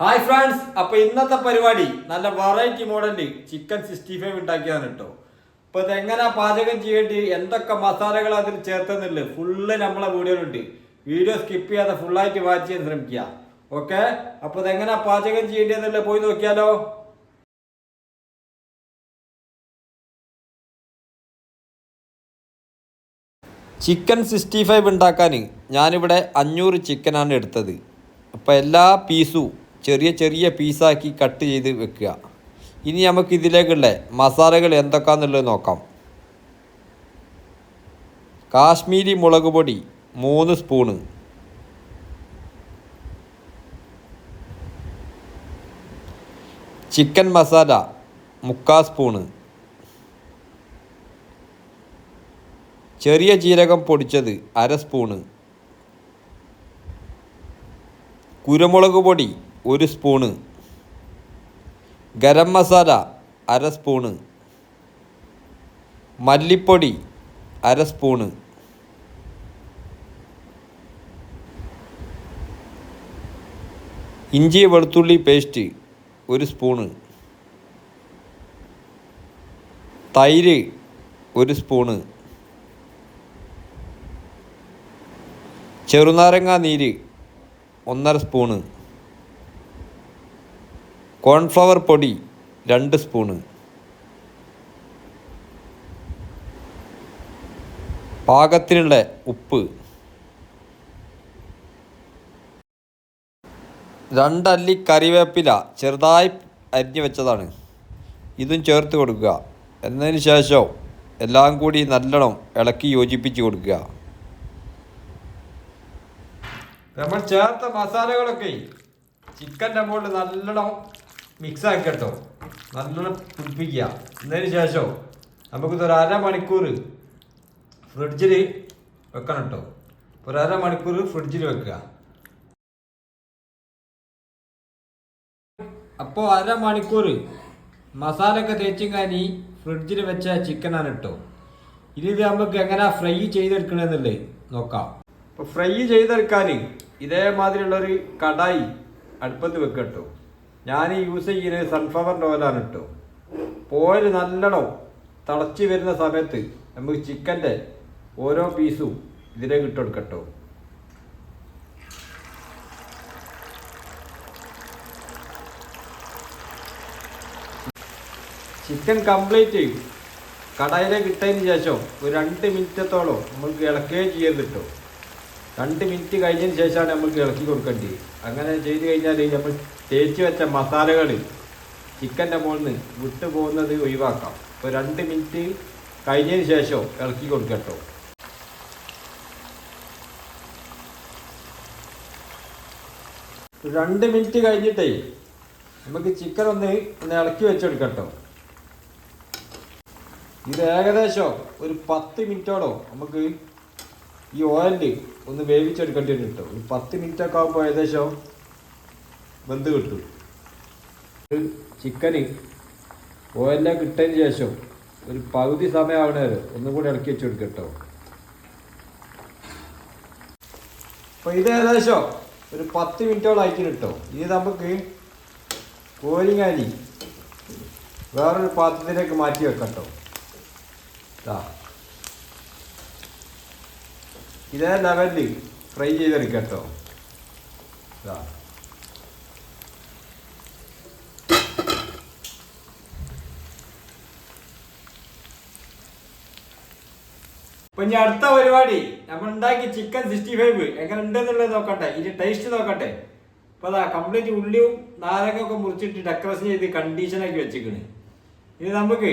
Hi friends അപ്പൊ ഇന്നത്തെ പരിപാടി നല്ല വെറൈറ്റി മോഡലിൽ ചിക്കൻ സിക്സ്റ്റി ഫൈവ് ഉണ്ടാക്കിയതാണ് കേട്ടോ അപ്പൊ ഇതെങ്ങനെ പാചകം ചെയ്യേണ്ടി എന്തൊക്കെ മസാലകൾ അതിൽ ചേർത്തുന്നില്ല ഫുള്ള് നമ്മളെ വീഡിയോയിലുണ്ട്. വീഡിയോ സ്കിപ്പ് ചെയ്യാതെ ഫുള്ളായിട്ട് വാച്ച് ചെയ്യാൻ ശ്രമിക്കുക. ഓക്കെ അപ്പൊ ഇതെങ്ങനെ പാചകം ചെയ്യേണ്ടതെന്നല്ലേ പോയി നോക്കിയാലോ? ചിക്കൻ സിക്സ്റ്റി ഫൈവ് ഉണ്ടാക്കാൻ ഞാനിവിടെ അഞ്ഞൂറ് ചിക്കനാണ് എടുത്തത്. അപ്പോൾ എല്ലാ പീസും ചെറിയ ചെറിയ പീസാക്കി കട്ട് ചെയ്ത് വെക്കുക. ഇനി നമുക്ക് ഇതിലേക്കുള്ള മസാലകൾ എന്തൊക്കെയാണെന്നുള്ളത് നോക്കാം. കാശ്മീരി മുളക് പൊടി മൂന്ന് സ്പൂണ് ചിക്കൻ മസാല മുക്കാൽ സ്പൂണ് ചെറിയ ജീരകം പൊടിച്ചത് അര സ്പൂണ് കുരുമുളക് പൊടി ഒരു സ്പൂണ്. ഗരം മസാല അര സ്പൂണ്. മല്ലിപ്പൊടി അര സ്പൂണ്. ഇഞ്ചി വെളുത്തുള്ളി പേസ്റ്റ് ഒരു സ്പൂണ്. തൈര് ഒരു സ്പൂണ്. ചെറുനാരങ്ങ നീര് ഒന്നര സ്പൂണ്. കോൺഫ്ലവർ പൊടി രണ്ട് സ്പൂണ്. പാകത്തിനുള്ള ഉപ്പ്. രണ്ടല്ലി കറിവേപ്പില ചെറുതായി അരിഞ്ഞു വെച്ചതാണ്. ഇതും ചേർത്ത് കൊടുക്കുക. എന്നതിന് ശേഷം എല്ലാം കൂടി നല്ലോണം ഇളക്കി യോജിപ്പിച്ച് കൊടുക്കുക. നമ്മൾ ചേർത്ത മസാലകളൊക്കെ ചിക്കന്റെ മുകളിൽ നല്ലോണം മിക്സ് ആക്കി കേട്ടോ നല്ലോണം പിടിപ്പിക്കുക. എന്നതിന് ശേഷം നമുക്കിത് ഒരു അരമണിക്കൂർ ഫ്രിഡ്ജിൽ വെക്കണം കേട്ടോ. ഒരു അരമണിക്കൂർ ഫ്രിഡ്ജിൽ വെക്കുക. അപ്പോൾ അരമണിക്കൂർ മസാലയൊക്കെ തേച്ചും കാനി ഫ്രിഡ്ജിൽ വെച്ച ചിക്കനാണ് കേട്ടോ. ഇനി ഇത് നമുക്ക് എങ്ങനെ ഫ്രൈ ചെയ്തെടുക്കണമെന്നുള്ളത് നോക്കാം. അപ്പോൾ ഫ്രൈ ചെയ്തെടുക്കാൻ ഇതേമാതിരിയുള്ളൊരു കടായി അടുപ്പത്ത് വെക്കട്ടോ കേട്ടോ. ഞാൻ യൂസ് ചെയ്യുന്നത് സൺഫ്ലവറിന്റെ ഓയിലാണ് കേട്ടോ ഓയിൽ നല്ലോണം തിളച്ച് വരുന്ന സമയത്ത് നമുക്ക് ചിക്കന്റെ ഓരോ പീസും ഇതിലേക്ക് ഇട്ട് കൊടുക്കട്ടോ ചിക്കൻ കംപ്ലീറ്റ് കടായിലേക്ക് ഇട്ടതിന് ശേഷം ഒരു രണ്ട് മിനിറ്റത്തോളം നമുക്ക് ഇളക്കുകയും ചെയ്യരുത് കേട്ടോ രണ്ട് മിനിറ്റ് കഴിഞ്ഞതിന് ശേഷമാണ് നമുക്ക് ഇളക്കി കൊടുക്കേണ്ടത് അങ്ങനെ ചെയ്ത് കഴിഞ്ഞാൽ നമ്മൾ തേച്ച് വെച്ച മസാലകൾ ചിക്കന്റെ മുകളിൽ നിന്ന് വിട്ടു പോകുന്നത് ഒഴിവാക്കാം. ഇപ്പോൾ രണ്ട് മിനിറ്റ് കഴിഞ്ഞതിന് ശേഷം ഇളക്കി കൊടുക്കട്ടോ രണ്ട് മിനിറ്റ് കഴിഞ്ഞിട്ടേ നമുക്ക് ചിക്കൻ ഒന്ന് ഒന്ന് ഇളക്കി വെച്ചെടുക്കട്ടോ ഇത് ഏകദേശം ഒരു പത്ത് മിനിറ്റോടോ നമുക്ക് ഈ ഓയിൽ ഒന്ന് വേവിച്ചെടുക്കേണ്ടി വരും കേട്ടോ ഒരു പത്ത് മിനിറ്റ് ഒക്കെ ആകുമ്പോൾ ഏകദേശം വെന്ത് കിട്ടും. ചിക്കന് ഓയിലെ കിട്ടതിന് ശേഷം ഒരു പകുതി വരെ ഒന്നും കൂടി ഇളക്കി വെച്ച് കൊടുക്കുക കേട്ടോ അപ്പോൾ ഇത് ഏകദേശം ഒരു പത്ത് മിനിറ്റോളം ആയിട്ട് കിട്ടോ. ഇത് നമുക്ക് കോരിങ്ങാനി വേറൊരു പാത്രത്തിലേക്ക് മാറ്റി വെക്കട്ടോ. കേട്ടോ. ഇതേ ലെവലിൽ ഫ്രൈ ചെയ്തെടുക്കട്ടോ കേട്ടോ. ദാ. ഇപ്പൊ ഇനി അടുത്ത പരിപാടി നമ്മൾ ഉണ്ടാക്കി ചിക്കൻ സിക്സ്റ്റി ഫൈവ് എങ്ങനെ ഉണ്ടെന്നുള്ളത് നോക്കട്ടെ. ഇനി ടേസ്റ്റ് നോക്കട്ടെ. അപ്പൊ അതാ കംപ്ലീറ്റ് ഉള്ളിയും നാരങ്ങ ഒക്കെ മുറിച്ചിട്ട് ഡെക്കറേഷൻ ചെയ്ത് കണ്ടീഷനാക്കി വെച്ചിരിക്കണ്. ഇനി നമുക്ക്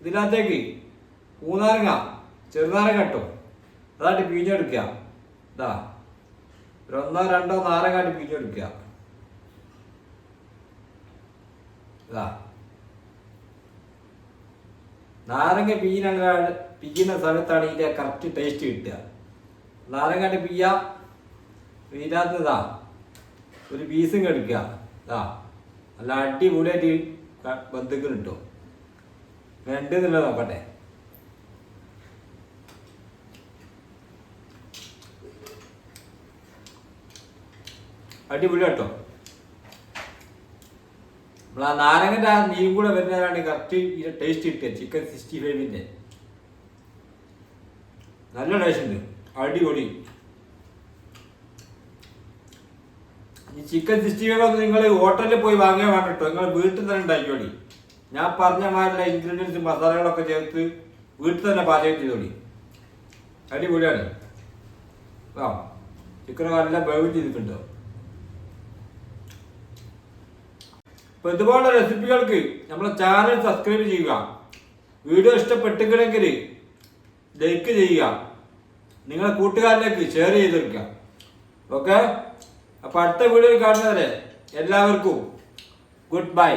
ഇതിനകത്തേക്ക് പൂനാരങ്ങ ചെറുനാരങ്ങ കേട്ടോ അതായിട്ട് പിഴിഞ്ഞെടുക്കുക. ഇതാ ഒരു ഒന്നോ രണ്ടോ നാരങ്ങാട്ട് പിഴിഞ്ഞെടുക്കുക. ഇതാ നാരങ്ങ പിഴിഞ്ഞ പിഴിയുന്ന സമയത്താണ് ഇതിന്റെ കറക്റ്റ് ടേസ്റ്റ് കിട്ടുക. നാരങ്ങാട്ട് പിയ്യ ഇതിനകത്ത് ഇതാ ഒരു പീസും കെടുക്കുക. ഇതാ നല്ല അടിപൊളിയായിട്ട് ബന്ധുക്കൾ കിട്ടും. രണ്ട് എന്നുള്ളത് നോക്കട്ടെ. അടിപൊളി കേട്ടോ. നമ്മൾ ആ നാരങ്ങന്റെ ആ നീരും കൂടെ വരുന്നതാണ് കറക്റ്റ് ഇതിന്റെ ടേസ്റ്റ് കിട്ടുക ചിക്കൻ സിക്സ്റ്റി ഫൈവിന്റെ നല്ല ടേസ്റ്റ് ഉണ്ട്. അടിപൊളി. ഈ ചിക്കൻ സിക്സ്റ്റി ഫൈവ് ഒന്ന് നിങ്ങൾ ഹോട്ടലിൽ പോയി വാങ്ങിയാൽ വേണ്ട കേട്ടോ. നിങ്ങൾ വീട്ടിൽ തന്നെ ഉണ്ടാക്കിയോളി ഞാൻ പറഞ്ഞ മാതിരിയുള്ള ഇൻഗ്രീഡിയൻസ് മസാലകളൊക്കെ ചേർത്ത് വീട്ടിൽ തന്നെ പാചകം ചെയ്തോളി അടിപൊളിയാണ്. ആ ചിക്കൻ നല്ല ബേവ് ചെയ്തിട്ടുണ്ടോ? അപ്പൊ ഇതുപോലുള്ള റെസിപ്പികൾക്ക് നമ്മളെ ചാനൽ സബ്സ്ക്രൈബ് ചെയ്യുക. വീഡിയോ ഇഷ്ടപ്പെട്ടെങ്കിൽ ലൈക്ക് ചെയ്യുക. നിങ്ങളെ കൂട്ടുകാരിലേക്ക് ഷെയർ ചെയ്തെടുക്കുക. ഓക്കെ അപ്പൊ അടുത്ത വീഡിയോയിൽ കാണുന്നവരെ എല്ലാവർക്കും ഗുഡ് ബൈ